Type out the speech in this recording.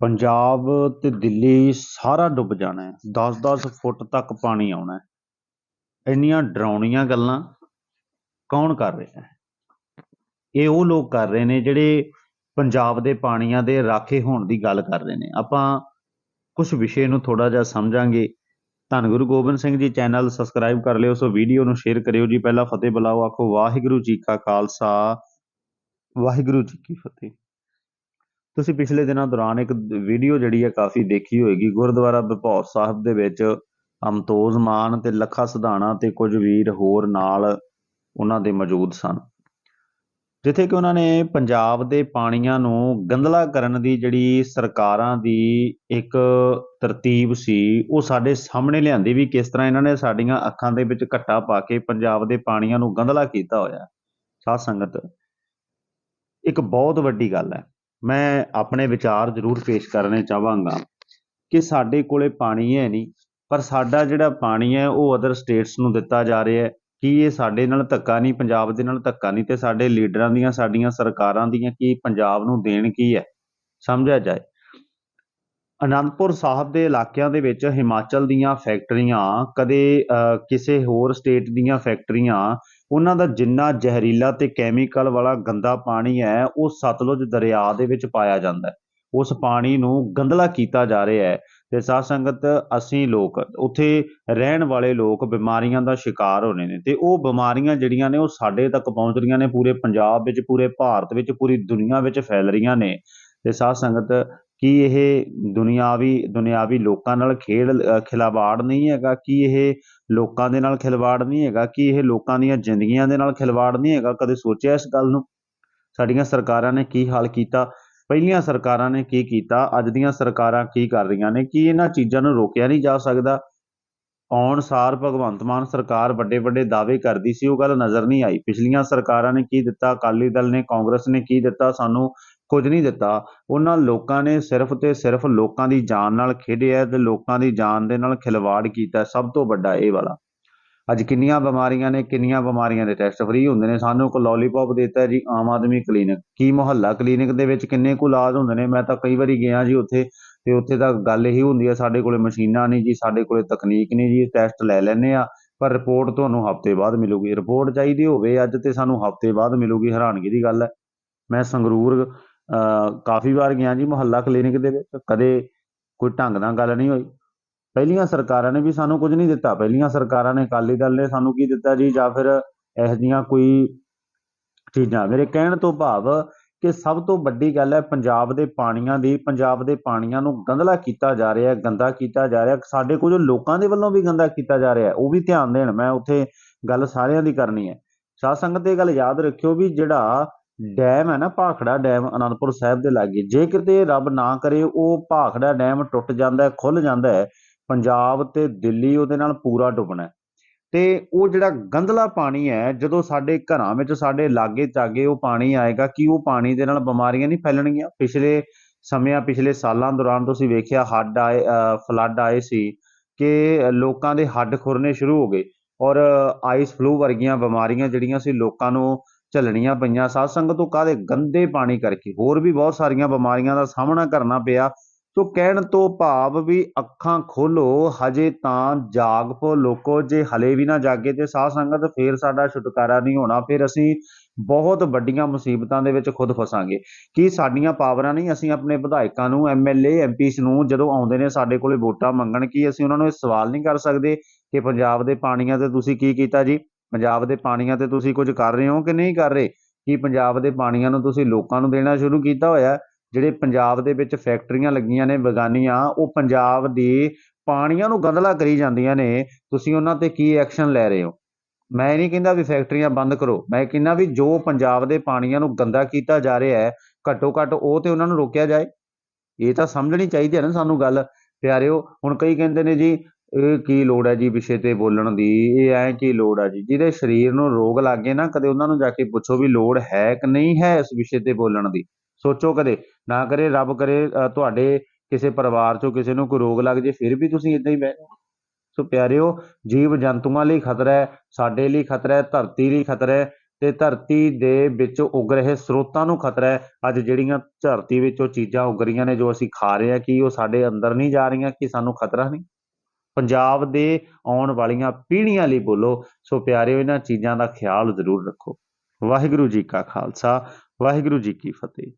ਪੰਜਾਬ ਤੇ ਦਿੱਲੀ ਸਾਰਾ ਡੁੱਬ ਜਾਣਾ ਹੈ। 10-10 ਫੁੱਟ ਤੱਕ ਪਾਣੀ ਆਉਣਾ ਹੈ। ਇੰਨੀਆਂ ਡਰਾਉਣੀਆਂ ਗੱਲਾਂ ਕੌਣ ਕਰ ਰਿਹਾ ਹੈ? ਇਹ ਉਹ ਲੋਕ ਕਰ ਰਹੇ ਨੇ ਜਿਹੜੇ ਪੰਜਾਬ ਦੇ ਪਾਣੀਆਂ ਦੇ ਰਾਖੇ ਹੋਣ ਦੀ ਗੱਲ ਕਰ ਰਹੇ ਨੇ। ਆਪਾਂ ਕੁਝ ਵਿਸ਼ੇ ਨੂੰ ਥੋੜਾ ਜਿਹਾ ਸਮਝਾਂਗੇ। ਧੰਨ ਗੁਰੂ ਗੋਬਿੰਦ ਸਿੰਘ ਜੀ, ਚੈਨਲ ਸਬਸਕ੍ਰਾਈਬ ਕਰ ਲਿਓ। ਸੋ ਵੀਡੀਓ ਨੂੰ ਸ਼ੇਅਰ ਕਰਿਓ ਜੀ। ਪਹਿਲਾਂ ਫਤਿਹ ਬੁਲਾਓ। ਆਖੋ, ਵਾਹਿਗੁਰੂ ਜੀ ਕਾ ਖਾਲਸਾ। ਵਾਹਿਗੁਰੂ ਜੀ ਕੀ ਫਤਿਹ। ਤੁਸੀਂ ਪਿਛਲੇ ਦਿਨਾਂ ਦੌਰਾਨ ਇੱਕ ਵੀਡੀਓ ਜਿਹੜੀ ਹੈ ਕਾਫੀ ਦੇਖੀ ਹੋਏਗੀ। ਗੁਰਦੁਆਰਾ ਬਪੌਰ ਸਾਹਿਬ ਦੇ ਵਿੱਚ ਅਮਤੋਜ਼ ਮਾਨ ਤੇ ਲੱਖਾ ਸਧਾਣਾ ਤੇ ਕੁਝ ਵੀਰ ਹੋਰ ਨਾਲ ਉਹਨਾਂ ਦੇ ਮੌਜੂਦ ਸਨ। ਜਿੱਥੇ ਕਿ ਉਹਨਾਂ ਨੇ ਪੰਜਾਬ ਦੇ ਪਾਣੀਆਂ ਨੂੰ ਗੰਦਲਾ ਕਰਨ ਦੀ ਜਿਹੜੀ ਸਰਕਾਰਾਂ ਦੀ ਇੱਕ ਤਰਤੀਬ ਸੀ, ਉਹ ਸਾਡੇ ਸਾਹਮਣੇ ਲਿਆਂਦੀ ਵੀ ਕਿਸ ਤਰ੍ਹਾਂ ਇਹਨਾਂ ਨੇ ਸਾਡੀਆਂ ਅੱਖਾਂ ਦੇ ਵਿੱਚ ਘੱਟਾ ਪਾ ਕੇ ਪੰਜਾਬ ਦੇ ਪਾਣੀਆਂ ਨੂੰ ਗੰਦਲਾ ਕੀਤਾ ਹੋਇਆ। ਸਾਧ ਸੰਗਤ, ਇੱਕ ਬਹੁਤ ਵੱਡੀ ਗੱਲ ਹੈ। ਮੈਂ ਆਪਣੇ ਵਿਚਾਰ ਜ਼ਰੂਰ ਪੇਸ਼ ਕਰਨੇ ਚਾਹਾਂਗਾ ਕਿ ਸਾਡੇ ਕੋਲੇ ਪਾਣੀ ਹੈ ਨਹੀਂ ਪਰ ਸਾਡਾ ਜਿਹੜਾ ਪਾਣੀ ਹੈ ਉਹ ਅਦਰ ਸਟੇਟਸ ਨੂੰ ਦਿੱਤਾ ਜਾ ਰਿਹਾ ਹੈ। ਕੀ ਇਹ ਸਾਡੇ ਨਾਲ ਧੱਕਾ ਨਹੀਂ ਪੰਜਾਬ ਦੇ ਨਾਲ ਧੱਕਾ ਨਹੀਂ ਤੇ ਸਾਡੇ ਲੀਡਰਾਂ ਦੀਆਂ ਸਾਡੀਆਂ ਸਰਕਾਰਾਂ ਦੀਆਂ ਕੀ ਪੰਜਾਬ ਨੂੰ ਦੇਣ ਕੀ ਹੈ? ਸਮਝਿਆ ਜਾਏ। ਅਨੰਦਪੁਰ ਸਾਹਿਬ ਦੇ ਇਲਾਕਿਆਂ ਦੇ ਵਿੱਚ ਹਿਮਾਚਲ ਦੀਆਂ ਫੈਕਟਰੀਆਂ ਕਦੇ ਅਹ, ਕਿਸੇ ਹੋਰ ਸਟੇਟ ਦੀਆਂ ਫੈਕਟਰੀਆਂ ਉਹਨਾਂ ਦਾ ਜਿੰਨਾ ਜ਼ਹਿਰੀਲਾ ਤੇ ਕੈਮੀਕਲ ਵਾਲਾ ਗੰਦਾ ਪਾਣੀ ਹੈ, ਉਹ ਸਤਲੁਜ ਦਰਿਆ ਦੇ ਵਿੱਚ ਪਾਇਆ ਜਾਂਦਾ ਹੈ। ਉਸ ਪਾਣੀ ਨੂੰ ਗੰਦਲਾ ਕੀਤਾ ਜਾ ਰਿਹਾ ਹੈ ਤੇ ਸਾਧ ਸੰਗਤ, ਅਸੀਂ ਲੋਕ, ਉੱਥੇ ਰਹਿਣ ਵਾਲੇ ਲੋਕ ਬਿਮਾਰੀਆਂ ਦਾ ਸ਼ਿਕਾਰ ਹੋ ਰਹੇ ਨੇ ਤੇ ਉਹ ਬਿਮਾਰੀਆਂ ਜਿਹੜੀਆਂ ਨੇ ਉਹ ਸਾਡੇ ਤੱਕ ਪਹੁੰਚ ਰਹੀਆਂ ਨੇ, ਪੂਰੇ ਪੰਜਾਬ ਵਿੱਚ, ਪੂਰੇ ਭਾਰਤ ਵਿੱਚ, ਪੂਰੀ ਦੁਨੀਆ ਵਿੱਚ ਫੈਲ ਰਹੀਆਂ ਨੇ। ਤੇ ਸਾਧ ਸੰਗਤ ਕੀ ਇਹ ਦੁਨਿਆਵੀ ਦੁਨਿਆਵੀ ਲੋਕਾਂ ਨਾਲ ਖੇਡ ਅ, ਖਿਲਵਾੜ ਨਹੀਂ ਹੈਗਾ? ਕੀ ਇਹ ਲੋਕਾਂ ਦੇ ਨਾਲ ਖਿਲਵਾੜ ਨਹੀਂ ਹੈਗਾ? ਕੀ ਇਹ ਲੋਕਾਂ ਦੀਆਂ ਜ਼ਿੰਦਗੀਆਂ ਦੇ ਨਾਲ ਖਿਲਵਾੜ ਨਹੀਂ ਹੈਗਾ? ਕਦੇ ਸੋਚਿਆ ਇਸ ਗੱਲ ਨੂੰ? ਸਾਡੀਆਂ ਸਰਕਾਰਾਂ ਨੇ ਕੀ ਹਾਲ ਕੀਤਾ? ਪਹਿਲੀਆਂ ਸਰਕਾਰਾਂ ਨੇ ਕੀ ਕੀਤਾ? ਅੱਜ ਦੀਆਂ ਸਰਕਾਰਾਂ ਕੀ ਕਰ ਰਹੀਆਂ ਨੇ? ਕੀ ਇਹਨਾਂ ਚੀਜ਼ਾਂ ਨੂੰ ਰੋਕਿਆ ਨਹੀਂ ਜਾ ਸਕਦਾ? ਆਉਣ ਸਾਰ ਭਗਵੰਤ ਮਾਨ ਸਰਕਾਰ ਵੱਡੇ ਵੱਡੇ ਦਾਅਵੇ ਕਰਦੀ ਸੀ ਉਹ ਗੱਲ ਨਜ਼ਰ ਨਹੀਂ ਆਈ। ਪਿਛਲੀਆਂ ਸਰਕਾਰਾਂ ਨੇ ਕੀ ਦਿੱਤਾ? ਅਕਾਲੀ ਦਲ ਨੇ ਕਾਂਗਰਸ ਨੇ ਕੀ ਦਿੱਤਾ? ਸਾਨੂੰ ਕੁਝ ਨਹੀਂ ਦਿੱਤਾ। ਉਹਨਾਂ ਲੋਕਾਂ ਨੇ ਸਿਰਫ ਤੇ ਸਿਰਫ ਲੋਕਾਂ ਦੀ ਜਾਨ ਨਾਲ ਖੇਡਿਆ ਤੇ ਲੋਕਾਂ ਦੀ ਜਾਨ ਦੇ ਨਾਲ ਖਿਲਵਾੜ ਕੀਤਾ ਸਭ ਤੋਂ ਵੱਡਾ ਇਹ ਵਾਲਾ। ਅੱਜ ਕਿੰਨੀਆਂ ਬਿਮਾਰੀਆਂ ਨੇ, ਕਿੰਨੀਆਂ ਬਿਮਾਰੀਆਂ ਦੇ ਟੈਸਟ ਫ੍ਰੀ ਹੁੰਦੇ ਨੇ। ਸਾਨੂੰ ਇੱਕ ਲੋਲੀਪੌਪ ਦਿੱਤਾ ਜੀ, ਆਮ ਆਦਮੀ ਕਲੀਨਿਕ ਕੀ ਮੁਹੱਲਾ ਕਲੀਨਿਕ ਦੇ ਵਿੱਚ ਕਿੰਨੇ ਕੁ ਇਲਾਜ ਹੁੰਦੇ ਨੇ? ਮੈਂ ਤਾਂ ਕਈ ਵਾਰੀ ਗਿਆ ਜੀ ਉੱਥੇ ਤੇ ਉੱਥੇ ਤਾਂ ਗੱਲ ਇਹੀ ਹੁੰਦੀ ਹੈ, ਸਾਡੇ ਕੋਲੇ ਮਸ਼ੀਨਾਂ ਨਹੀਂ ਜੀ, ਸਾਡੇ ਕੋਲੇ ਤਕਨੀਕ ਨਹੀਂ ਜੀ ਟੈਸਟ ਲੈ ਲੈਂਦੇ ਆ ਪਰ ਰਿਪੋਰਟ ਤੁਹਾਨੂੰ ਹਫ਼ਤੇ ਬਾਅਦ ਮਿਲੂਗੀ। ਰਿਪੋਰਟ ਚਾਹੀਦੀ ਹੋਵੇ, ਅੱਜ ਤੇ ਸਾਨੂੰ ਹਫ਼ਤੇ ਬਾਅਦ ਮਿਲੂਗੀ, ਹੈਰਾਨਗੀ ਦੀ ਗੱਲ ਹੈ। ਮੈਂ ਸੰਗਰੂਰ ਕਾਫੀ ਵਾਰ ਗਿਆ ਜੀ ਮੁਹੱਲਾ ਕਲੀਨਿਕ ਦੇ ਵਿੱਚ, ਕਦੇ ਕੋਈ ਢੰਗ ਨਾਲ ਗੱਲ ਨਹੀਂ ਹੋਈ। ਪਹਿਲੀਆਂ ਸਰਕਾਰਾਂ ਨੇ ਵੀ ਸਾਨੂੰ ਕੁਝ ਨਹੀਂ ਦਿੱਤਾ। ਪਹਿਲੀਆਂ ਸਰਕਾਰਾਂ ਨੇ ਅਕਾਲੀ ਦਲ ਨੇ ਸਾਨੂੰ ਕੀ ਦਿੱਤਾ ਜੀ? ਜਾਂ ਫਿਰ ਇਹੋ ਜਿਹੀਆਂ ਕੋਈ ਚੀਜ਼ਾਂ। ਮੇਰੇ ਕਹਿਣ ਤੋਂ ਭਾਵ ਕਿ ਸਭ ਤੋਂ ਵੱਡੀ ਗੱਲ ਹੈ ਪੰਜਾਬ ਦੇ ਪਾਣੀਆਂ ਦੀ, ਪੰਜਾਬ ਦੇ ਪਾਣੀਆਂ ਨੂੰ ਗੰਦਲਾ ਕੀਤਾ ਜਾ ਰਿਹਾ ਹੈ, ਗੰਦਾ ਕੀਤਾ ਜਾ ਰਿਹਾ ਸਾਡੇ ਕੁਝ ਲੋਕਾਂ ਦੇ ਵੱਲੋਂ ਵੀ ਗੰਦਾ ਕੀਤਾ ਜਾ ਰਿਹਾ ਉਹ ਵੀ ਧਿਆਨ ਦੇਣ। ਮੈਂ ਉੱਥੇ ਗੱਲ ਸਾਰਿਆਂ ਦੀ ਕਰਨੀ ਹੈ। ਸਾਧ ਸੰਗਤ ਇਹ ਗੱਲ ਯਾਦ ਰੱਖਿਓ ਵੀ ਜਿਹੜਾ ਡੈਮ ਹੈ ਨਾ ਭਾਖੜਾ ਡੈਮ ਅਨੰਦਪੁਰ ਸਾਹਿਬ ਦੇ ਲਾਗੇ। ਜੇ ਕਿਤੇ ਰੱਬ ਨਾ ਕਰੇ, ਉਹ ਭਾਖੜਾ ਡੈਮ ਟੁੱਟ ਜਾਂਦਾ ਹੈ ਖੁੱਲ ਜਾਂਦਾ ਹੈ, ਪੰਜਾਬ ਤੇ ਦਿੱਲੀ ਉਹਦੇ ਨਾਲ ਪੂਰਾ ਡੁੱਬਣਾ ਤੇ ਉਹ ਜਿਹੜਾ ਗੰਦਲਾ ਪਾਣੀ ਹੈ, ਜਦੋਂ ਸਾਡੇ ਘਰਾਂ ਵਿੱਚ, ਸਾਡੇ ਲਾਗੇ ਚਾਗੇ ਉਹ ਪਾਣੀ ਆਏਗਾ, ਕਿ ਉਹ ਪਾਣੀ ਦੇ ਨਾਲ ਬਿਮਾਰੀਆਂ ਨਹੀਂ ਫੈਲਣਗੀਆਂ? ਪਿਛਲੇ ਸਮਿਆਂ, ਪਿਛਲੇ ਸਾਲਾਂ ਦੌਰਾਨ ਤੁਸੀਂ ਵੇਖਿਆ ਹੱਡ ਆਏ ਫਲੱਡ ਆਏ ਸੀ ਕਿ ਲੋਕਾਂ ਦੇ ਹੱਡ ਖੁਰਨੇ ਸ਼ੁਰੂ ਹੋ ਗਏ ਔਰ ਆਈਸ ਫਲੂ ਵਰਗੀਆਂ ਬਿਮਾਰੀਆਂ ਜਿਹੜੀਆਂ ਸੀ ਲੋਕਾਂ ਨੂੰ ਝੱਲਣੀਆਂ ਪਈਆਂ। ਸਾਧ ਸੰਗਤ, ਤੋਂ ਕਾਹਦੇ ਗੰਦੇ ਪਾਣੀ ਕਰਕੇ? ਹੋਰ ਵੀ ਬਹੁਤ ਸਾਰੀਆਂ ਬਿਮਾਰੀਆਂ ਦਾ ਸਾਹਮਣਾ ਕਰਨਾ ਪਿਆ। ਸੋ ਕਹਿਣ ਤੋਂ ਭਾਵ ਵੀ ਅੱਖਾਂ ਖੋਲੋ ਹਜੇ ਤਾਂ ਜਾਗ ਪੋ ਲੋਕੋ। ਜੇ ਹਲੇ ਵੀ ਨਾ ਜਾਗੇ ਤੇ ਸਾਧ ਸੰਗਤ, ਫੇਰ ਸਾਡਾ ਛੁਟਕਾਰਾ ਨਹੀਂ ਹੋਣਾ। ਫਿਰ ਅਸੀਂ ਬਹੁਤ ਵੱਡੀਆਂ ਮੁਸੀਬਤਾਂ ਦੇ ਵਿੱਚ ਖੁਦ ਫਸਾਂਗੇ। ਕੀ ਸਾਡੀਆਂ ਪਾਵਰਾਂ ਨਹੀਂ? ਅਸੀਂ ਆਪਣੇ ਵਿਧਾਇਕਾਂ ਨੂੰ ਐਮਐਲਏ ਐਮਪੀਸ ਨੂੰ ਜਦੋਂ ਆਉਂਦੇ ਨੇ ਸਾਡੇ ਕੋਲੇ ਵੋਟਾਂ ਮੰਗਣ, ਕੀ ਅਸੀਂ ਉਹਨਾਂ ਨੂੰ ਇਹ ਸਵਾਲ ਨਹੀਂ ਕਰ ਸਕਦੇ ਕਿ ਪੰਜਾਬ ਦੇ ਪਾਣੀਆਂ ਤੇ ਤੁਸੀਂ ਕੀ ਕੀਤਾ ਜੀ? ਪੰਜਾਬ ਦੇ ਪਾਣੀਆਂ ਤੇ ਤੁਸੀਂ ਕੁਝ ਕਰ ਰਹੇ ਹੋ ਕਿ ਨਹੀਂ ਕਰ ਰਹੇ? ਕੀ ਪੰਜਾਬ ਦੇ ਪਾਣੀਆਂ ਨੂੰ ਤੁਸੀਂ ਲੋਕਾਂ ਨੂੰ ਦੇਣਾ ਸ਼ੁਰੂ ਕੀਤਾ ਹੋਇਆ? ਜਿਹੜੇ ਪੰਜਾਬ ਦੇ ਵਿੱਚ ਫੈਕਟਰੀਆਂ ਲੱਗੀਆਂ ਨੇ, ਬਗਾਨੀਆਂ, ਉਹ ਪੰਜਾਬ ਦੇ ਪਾਣੀਆਂ ਨੂੰ ਗੰਦਲਾ ਕਰੀ ਜਾਂਦੀਆਂ ਨੇ। ਤੁਸੀਂ ਉਹਨਾਂ ਤੇ ਕੀ ਐਕਸ਼ਨ ਲੈ ਰਹੇ ਹੋ? ਮੈਂ ਇਹ ਨਹੀਂ ਕਹਿੰਦਾ ਵੀ ਫੈਕਟਰੀਆਂ ਬੰਦ ਕਰੋ। ਮੈਂ ਕਹਿੰਦਾ ਵੀ ਜੋ ਪੰਜਾਬ ਦੇ ਪਾਣੀਆਂ ਨੂੰ ਗੰਦਾ ਕੀਤਾ ਜਾ ਰਿਹਾ ਹੈ, ਘੱਟੋ ਘੱਟ ਉਹ ਤੇ ਉਹਨਾਂ ਨੂੰ ਰੋਕਿਆ ਜਾਏ। ਇਹ ਤਾਂ ਸਮਝਣੀ ਚਾਹੀਦੀ ਹੈ ਨਾ ਸਾਨੂੰ ਗੱਲ। ਪਿਆਰਿਓ, ਹੁਣ ਕਈ ਕਹਿੰਦੇ ਨੇ ਜੀ ਇਹ ਕੀ ਲੋੜ ਹੈ ਜੀ ਵਿਸ਼ੇ ਤੇ ਬੋਲਣ ਦੀ? ਇਹ ਐ ਕੀ ਲੋੜ ਹੈ ਜੀ? ਜਿਹਦੇ ਸਰੀਰ ਨੂੰ ਰੋਗ ਲੱਗੇ ਨਾ, ਕਦੇ ਉਹਨਾਂ ਨੂੰ ਜਾ ਕੇ ਪੁੱਛੋ ਵੀ ਲੋੜ ਹੈ ਕਿ ਨਹੀਂ ਹੈ ਇਸ ਵਿਸ਼ੇ ਤੇ ਬੋਲਣ ਦੀ। ਸੋਚੋ ਕਦੇ। ਨਾ ਕਰੇ, ਰੱਬ ਕਰੇ ਤੁਹਾਡੇ ਕਿਸੇ ਪਰਿਵਾਰ ਚੋਂ ਕਿਸੇ ਨੂੰ ਕੋਈ ਰੋਗ ਲੱਗ ਜੇ, ਫਿਰ ਵੀ ਤੁਸੀਂ ਇਦਾਂ ਹੀ ਬਹਿ ਜਾਓ। ਸੋ ਪਿਆਰਿਓ, ਜੀਵ ਜੰਤੂਆਂ ਲਈ ਖਤਰਾ ਹੈ, ਸਾਡੇ ਲਈ ਖਤਰਾ ਹੈ, ਧਰਤੀ ਲਈ ਖਤਰਾ ਹੈ ਤੇ ਧਰਤੀ ਦੇ ਵਿੱਚ ਉੱਗ ਰਹੇ ਸਰੋਤਾਂ ਨੂੰ ਖਤਰਾ ਹੈ। ਅੱਜ ਜਿਹੜੀਆਂ ਧਰਤੀ ਵਿੱਚੋਂ ਚੀਜ਼ਾਂ ਉੱਗ ਰਹੀਆਂ ਨੇ ਜੋ ਅਸੀਂ ਖਾ ਰਹੇ ਹਾਂ, ਕਿ ਉਹ ਸਾਡੇ ਅੰਦਰ ਨਹੀਂ ਜਾ ਰਹੀਆਂ, ਕਿ ਸਾਨੂੰ ਖਤਰਾ ਨਹੀਂ? ਪੰਜਾਬ ਦੇ ਆਉਣ ਵਾਲੀਆਂ ਪੀੜ੍ਹੀਆਂ ਲਈ ਬੋਲੋ, ਸੋ ਪਿਆਰਿਓ, ਇਹਨਾਂ ਚੀਜ਼ਾਂ ਦਾ ਖਿਆਲ ਜ਼ਰੂਰ ਰੱਖੋ। ਵਾਹਿਗੁਰੂ ਜੀ ਕਾ ਖਾਲਸਾ, ਵਾਹਿਗੁਰੂ ਜੀ ਕੀ ਫਤਿਹ।